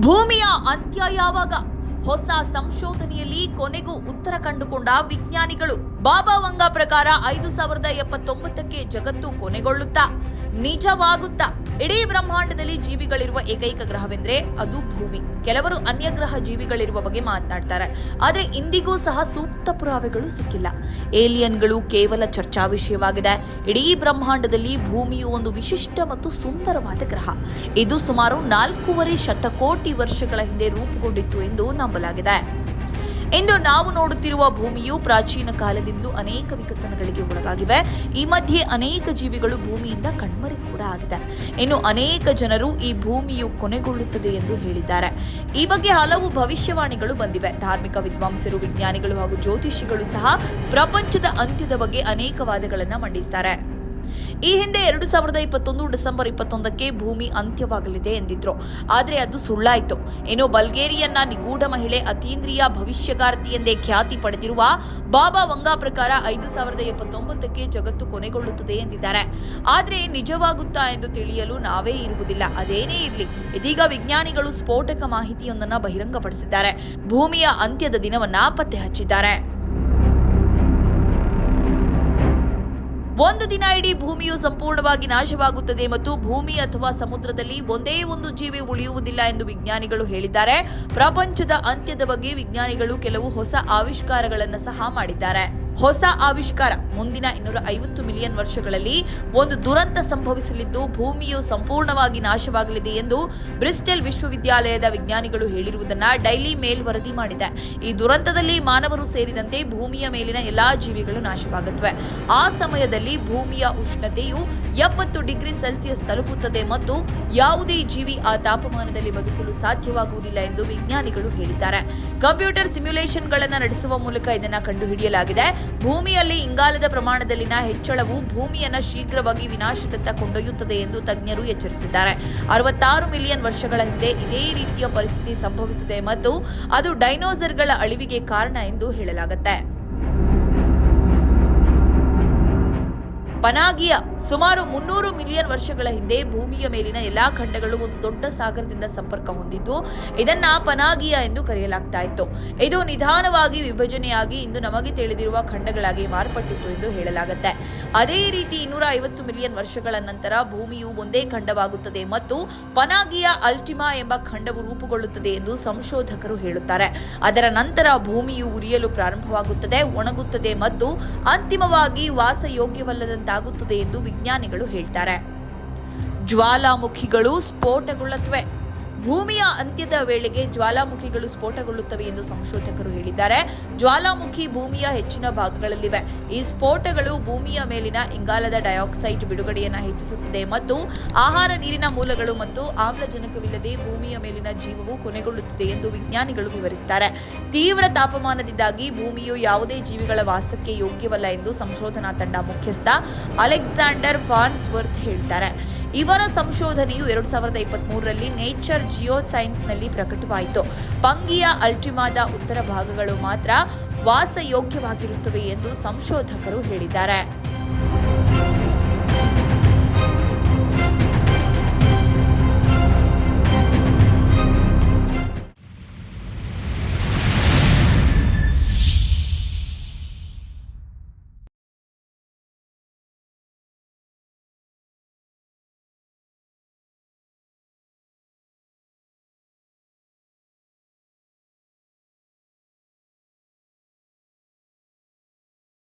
ಭೂಮಿಯ ಅಂತ್ಯ ಯಾವಾಗ? ಹೊಸ ಸಂಶೋಧನೆಯಲ್ಲಿ ಕೊನೆಗೂ ಉತ್ತರ ಕಂಡುಕೊಂಡ ವಿಜ್ಞಾನಿಗಳು. ಬಾಬಾ ವಂಗ ಪ್ರಕಾರ ಐದು ಸಾವಿರದ ಎಪ್ಪತ್ತೊಂಬತ್ತಕ್ಕೆ ಜಗತ್ತು ಕೊನೆಗೊಳ್ಳುತ್ತಾ ನಿಜವಾಗುತ್ತಾ ಇಡೀ ಬ್ರಹ್ಮಾಂಡದಲ್ಲಿ ಜೀವಿಗಳಿರುವ ಏಕೈಕ ಗ್ರಹವೆಂದ್ರೆ ಅದು ಭೂಮಿ. ಕೆಲವರು ಅನ್ಯ ಗ್ರಹ ಜೀವಿಗಳಿರುವ ಬಗ್ಗೆ ಮಾತನಾಡ್ತಾರೆ. ಆದರೆ ಇಂದಿಗೂ ಸಹ ಸೂಕ್ತ ಪುರಾವೆಗಳು ಸಿಕ್ಕಿಲ್ಲ. ಏಲಿಯನ್ಗಳು ಕೇವಲ ಚರ್ಚಾ ವಿಷಯವಾಗಿದೆ. ಇಡೀ ಬ್ರಹ್ಮಾಂಡದಲ್ಲಿ ಭೂಮಿಯು ಒಂದು ವಿಶಿಷ್ಟ ಮತ್ತು ಸುಂದರವಾದ ಗ್ರಹ. ಇದು ಸುಮಾರು ನಾಲ್ಕೂವರೆ ಶತಕೋಟಿ ವರ್ಷಗಳ ಹಿಂದೆ ರೂಪುಗೊಂಡಿತ್ತು ಎಂದು ನಂಬಲಾಗಿದೆ. ಇಂದು ನಾವು ನೋಡುತ್ತಿರುವ ಭೂಮಿಯು ಪ್ರಾಚೀನ ಕಾಲದಿಂದಲೂ ಅನೇಕ ವಿಕಸನಗಳಿಗೆ ಒಳಗಾಗಿವೆ. ಈ ಮಧ್ಯೆ ಅನೇಕ ಜೀವಿಗಳು ಭೂಮಿಯಿಂದ ಕಣ್ಮರೆ ಕೂಡ ಆಗಿದೆ ಇನ್ನು ಅನೇಕ ಜನರು ಈ ಭೂಮಿಯು ಕೊನೆಗೊಳ್ಳುತ್ತದೆ ಎಂದು ಹೇಳಿದ್ದಾರೆ. ಈ ಬಗ್ಗೆ ಹಲವು ಭವಿಷ್ಯವಾಣಿಗಳು ಬಂದಿವೆ. ಧಾರ್ಮಿಕ ವಿದ್ವಾಂಸರು, ವಿಜ್ಞಾನಿಗಳು ಹಾಗೂ ಜ್ಯೋತಿಷಿಗಳು ಸಹ ಪ್ರಪಂಚದ ಅಂತ್ಯದ ಬಗ್ಗೆ ಅನೇಕ ವಾದಗಳನ್ನು ಮಂಡಿಸ್ತಾರೆ. ಈ ಹಿಂದೆ ಎರಡು ಸಾವಿರದ ಇಪ್ಪತ್ತೊಂದು ಡಿಸೆಂಬರ್ ಇಪ್ಪತ್ತೊಂದಕ್ಕೆ ಭೂಮಿ ಅಂತ್ಯವಾಗಲಿದೆ ಎಂದಿದ್ರು. ಆದರೆ ಅದು ಸುಳ್ಳಾಯಿತು. ಏನೋ ಬಲ್ಗೇರಿಯನ್ನ ನಿಗೂಢ ಮಹಿಳೆ ಅತೀಂದ್ರಿಯ ಭವಿಷ್ಯಗಾರ್ತಿ ಎಂದೇ ಖ್ಯಾತಿ ಪಡೆದಿರುವ ಬಾಬಾ ವಂಗಾ ಪ್ರಕಾರ ಐದು ಸಾವಿರದ ಎಪ್ಪತ್ತೊಂಬತ್ತಕ್ಕೆ ಜಗತ್ತು ಕೊನೆಗೊಳ್ಳುತ್ತದೆ ಎಂದಿದ್ದಾರೆ. ಆದರೆ ನಿಜವಾಗುತ್ತಾ ಎಂದು ತಿಳಿಯಲು ನಾವೇ ಇರುವುದಿಲ್ಲ. ಅದೇನೇ ಇರಲಿ, ಇದೀಗ ವಿಜ್ಞಾನಿಗಳು ಸ್ಫೋಟಕ ಮಾಹಿತಿಯೊಂದನ್ನು ಬಹಿರಂಗಪಡಿಸಿದ್ದಾರೆ. ಭೂಮಿಯ ಅಂತ್ಯದ ದಿನವನ್ನ ಪತ್ತೆ ಹಚ್ಚಿದ್ದಾರೆ ಒಂದು ದಿನ ಇಡೀ ಭೂಮಿಯು ಸಂಪೂರ್ಣವಾಗಿ ನಾಶವಾಗುತ್ತದೆ ಮತ್ತು ಭೂಮಿ ಅಥವಾ ಸಮುದ್ರದಲ್ಲಿ ಒಂದೇ ಒಂದು ಜೀವಿ ಉಳಿಯುವುದಿಲ್ಲ ಎಂದು ವಿಜ್ಞಾನಿಗಳು ಹೇಳಿದ್ದಾರೆ. ಪ್ರಪಂಚದ ಅಂತ್ಯದ ಬಗ್ಗೆ ವಿಜ್ಞಾನಿಗಳು ಕೆಲವು ಹೊಸ ಆವಿಷ್ಕಾರಗಳನ್ನು ಸಹ ಮಾಡಿದ್ದಾರೆ. ಹೊಸ ಆವಿಷ್ಕಾರ ಮುಂದಿನ ಇನ್ನೂರ ಐವತ್ತು ಮಿಲಿಯನ್ ವರ್ಷಗಳಲ್ಲಿ ಒಂದು ದುರಂತ ಸಂಭವಿಸಲಿದ್ದು ಭೂಮಿಯು ಸಂಪೂರ್ಣವಾಗಿ ನಾಶವಾಗಲಿದೆ ಎಂದು ಬ್ರಿಸ್ಟೆಲ್ ವಿಶ್ವವಿದ್ಯಾಲಯದ ವಿಜ್ಞಾನಿಗಳು ಹೇಳಿರುವುದನ್ನು ಡೈಲಿ ಮೇಲ್ ವರದಿ ಮಾಡಿದೆ. ಈ ದುರಂತದಲ್ಲಿ ಮಾನವರು ಸೇರಿದಂತೆ ಭೂಮಿಯ ಮೇಲಿನ ಎಲ್ಲಾ ಜೀವಿಗಳು ನಾಶವಾಗುತ್ತವೆ. ಆ ಸಮಯದಲ್ಲಿ ಭೂಮಿಯ ಉಷ್ಣತೆಯು ಎಪ್ಪತ್ತು ಡಿಗ್ರಿ ಸೆಲ್ಸಿಯಸ್ ತಲುಪುತ್ತದೆ ಮತ್ತು ಯಾವುದೇ ಜೀವಿ ಆ ತಾಪಮಾನದಲ್ಲಿ ಬದುಕಲು ಸಾಧ್ಯವಾಗುವುದಿಲ್ಲ ಎಂದು ವಿಜ್ಞಾನಿಗಳು ಹೇಳಿದ್ದಾರೆ. ಕಂಪ್ಯೂಟರ್ ಸಿಮ್ಯುಲೇಷನ್ಗಳನ್ನು ನಡೆಸುವ ಮೂಲಕ ಇದನ್ನು ಕಂಡುಹಿಡಿಯಲಾಗಿದೆ. ಭೂಮಿಯಲ್ಲಿ ಇಂಗಾಲದ ಪ್ರಮಾಣದಲ್ಲಿನ ಹೆಚ್ಚಳವು ಭೂಮಿಯನ್ನು ಶೀಘ್ರವಾಗಿ ವಿನಾಶದತ್ತ ಕೊಂಡೊಯ್ಯುತ್ತದೆ ಎಂದು ತಜ್ಞರು ಎಚ್ಚರಿಸಿದ್ದಾರೆ. ಅರವತ್ತಾರು ಮಿಲಿಯನ್ ವರ್ಷಗಳ ಹಿಂದೆ ಇದೇ ರೀತಿಯ ಪರಿಸ್ಥಿತಿ ಸಂಭವಿಸಿದೆ ಮತ್ತು ಅದು ಡೈನೋಸರ್ಗಳ ಅಳಿವಿಗೆ ಕಾರಣ ಎಂದು ಹೇಳಲಾಗುತ್ತೆ. ಪನಾಗಿಯ ಸುಮಾರು ಮುನ್ನೂರು ಮಿಲಿಯನ್ ವರ್ಷಗಳ ಹಿಂದೆ ಭೂಮಿಯ ಮೇಲಿನ ಎಲ್ಲಾ ಖಂಡಗಳು ಒಂದು ದೊಡ್ಡ ಸಾಗರದಿಂದ ಸಂಪರ್ಕ ಹೊಂದಿದ್ದು, ಇದನ್ನ ಪನಾಗಿಯ ಎಂದು ಕರೆಯಲಾಗ್ತಾ ಇತ್ತು. ಇದು ನಿಧಾನವಾಗಿ ವಿಭಜನೆಯಾಗಿ ಇಂದು ನಮಗೆ ತಿಳಿದಿರುವ ಖಂಡಗಳಾಗಿ ಮಾರ್ಪಟ್ಟಿತ್ತು ಎಂದು ಹೇಳಲಾಗುತ್ತೆ. ಅದೇ ರೀತಿ ಇನ್ನೂರ ಐವತ್ತು ಮಿಲಿಯನ್ ವರ್ಷಗಳ ನಂತರ ಭೂಮಿಯು ಒಂದೇ ಖಂಡವಾಗುತ್ತದೆ ಮತ್ತು ಪನಾಗಿಯ ಅಲ್ಟಿಮಾ ಎಂಬ ಖಂಡವು ರೂಪುಗೊಳ್ಳುತ್ತದೆ ಎಂದು ಸಂಶೋಧಕರು ಹೇಳುತ್ತಾರೆ. ಅದರ ನಂತರ ಭೂಮಿಯು ಉರಿಯಲು ಪ್ರಾರಂಭವಾಗುತ್ತದೆ, ಒಣಗುತ್ತದೆ ಮತ್ತು ಅಂತಿಮವಾಗಿ ವಾಸಯೋಗ್ಯವಲ್ಲದಂತಾಗುತ್ತದೆ ಎಂದು ವಿಜ್ಞಾನಿಗಳು ಹೇಳ್ತಾರೆ. ಜ್ವಾಲಾಮುಖಿಗಳು ಸ್ಫೋಟಗೊಳ್ಳುತ್ತವೆ. ಭೂಮಿಯ ಅಂತ್ಯದ ವೇಳೆಗೆ ಜ್ವಾಲಾಮುಖಿಗಳು ಸ್ಫೋಟಗೊಳ್ಳುತ್ತವೆ ಎಂದು ಸಂಶೋಧಕರು ಹೇಳಿದ್ದಾರೆ. ಜ್ವಾಲಾಮುಖಿ ಭೂಮಿಯ ಹೆಚ್ಚಿನ ಭಾಗಗಳಲ್ಲಿವೆ. ಈ ಸ್ಫೋಟಗಳು ಭೂಮಿಯ ಮೇಲಿನ ಇಂಗಾಲದ ಡೈಆಕ್ಸೈಡ್ ಬಿಡುಗಡೆಯನ್ನು ಹೆಚ್ಚಿಸುತ್ತದೆ ಮತ್ತು ಆಹಾರ ನೀರಿನ ಮೂಲಗಳು ಮತ್ತು ಆಮ್ಲಜನಕವಿಲ್ಲದೆ ಭೂಮಿಯ ಮೇಲಿನ ಜೀವವು ಕೊನೆಗೊಳ್ಳುತ್ತಿದೆ ಎಂದು ವಿಜ್ಞಾನಿಗಳು ವಿವರಿಸುತ್ತಾರೆ ತೀವ್ರ ತಾಪಮಾನದಿಂದಾಗಿ ಭೂಮಿಯು ಯಾವುದೇ ಜೀವಿಗಳ ವಾಸಕ್ಕೆ ಯೋಗ್ಯವಲ್ಲ ಎಂದು ಸಂಶೋಧನಾ ತಂಡ ಮುಖ್ಯಸ್ಥ ಅಲೆಕ್ಸಾಂಡರ್ ಪಾನ್ಸ್ವರ್ತ್ ಹೇಳ್ತಾರೆ ಇವರ ಸಂಶೋಧನೆಯು ಎರಡು ಸಾವಿರದ ಇಪ್ಪತ್ತ್ ಮೂರರಲ್ಲಿ ನೇಚರ್ ಜಿಯೋ ಸೈನ್ಸ್ನಲ್ಲಿ ಪ್ರಕಟವಾಯಿತು. ಪಂಗಿಯ ಅಲ್ಟಿಮಾದ ಉತ್ತರ ಭಾಗಗಳು ಮಾತ್ರ ವಾಸಯೋಗ್ಯವಾಗಿರುತ್ತವೆ ಎಂದು ಸಂಶೋಧಕರು ಹೇಳಿದ್ದಾರೆ.